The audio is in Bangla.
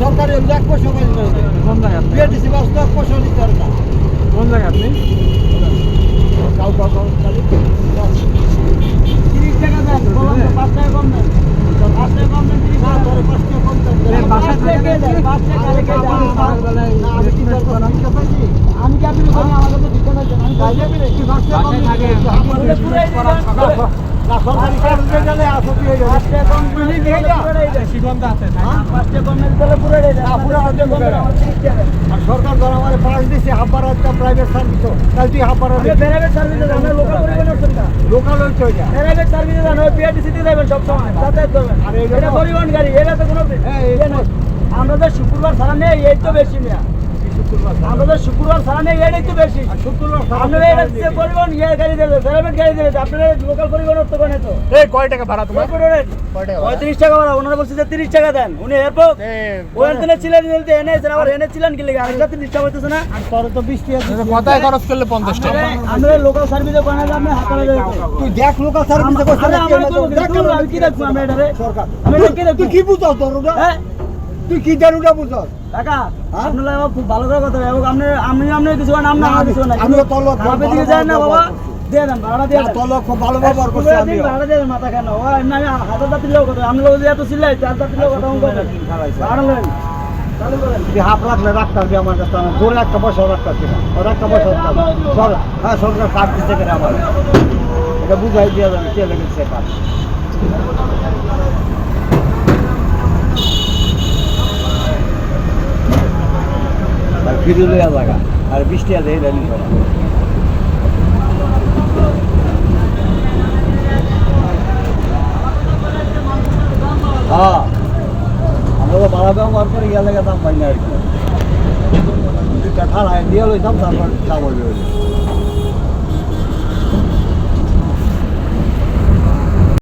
সরকারি এক পয়সা পাই আমি কি আপনি আমাদের ঠিকানা জানেন আমি না সরকারি পাঁচ ধর আমার একটা প্রাইভেট সার্ভিস তাই তুই হাফার প্রাইভেট সার্ভিসে যান লোকাল পরিবহন করছেন না লোকাল হচ্ছে ওইটা প্রাইভেট সার্ভিসে ওই পিআরটিসি যাবেন সব সময় যাতায়াত করবেন। আর এটা পরিবহন গাড়ি এটা তো কোনো হ্যাঁ, ইয়ে। আমরা তো শুক্রবার ছাড়া নেই এই তো বেশি নেয়া আমরা তো শুক্রবার নেই এটাই তো বেশি। শুক্রবার আপনারা এটা পরিবহন ইয়ে গাড়ি দেবে প্রাইভেট গাড়ি দেবে আপনারা লোকাল পরিবহন তো কোনে তো। এই কয় টাকা ভাড়া তোমার? পঁয়ত্রিশ টাকা ভাড়া ওনারা বলছে যে তিরিশ টাকা দেন। উনি এরপর ওখান ছিলেন বলতে এনে আবার এনে ছিলেন কি লেগে? আরেকটা তিরিশ টাকা হইতেছে না। তো কথায় খরচ করলে পঞ্চাশ টাকা। আমরা লোকাল সার্ভিসে বানালে তুই দেখ লোকাল সার্ভিস কি? তুই আমি কি দেখব আমরা এটারে? সরকার। আমি কি দেখব? তুই কি বুঝাস দরুটা হ্যাঁ? তুই কি দরুটা বুঝাস? কাকা, হ্যাঁ? আপনারা খুব ভালো করে কথা। এবং আপনি- আমি কিছু আপনি না, আমার আমি- কিছু না। খারাপের দিকে যায় না বাবা? দিয়ে দেন, ভাড়া দিয়ে দেন। খুব ভালো ব্যবহার করছে পুরো ভাড়া দিয়ে দেন, মাথা কেন? ও, এমনি আমি হাজার লোক কথা, আমি লোক এত চিল্লাই, চার কথা আমি কই না। ভাড়া নেন। হাফ রাখলে রাখতে আমার কাছে আমার জোরে একটা পয়সা রাখতে পারবি না ওর একটা পয়সা রাখতে পারবি না। সর- হ্যাঁ সরকার দিতে গেলে আমার এটা বুঝাই দিয়ে যাবে কে লেগেছে কাজ ফিরে লইয়া জায়গা আর বৃষ্টি আছে। হ্যাঁ আমরা তো ভাড়া ব্যবহার করে গেলে দাম পাই না আর কি কাঠা দিয়ে লইতাম, তারপর যাব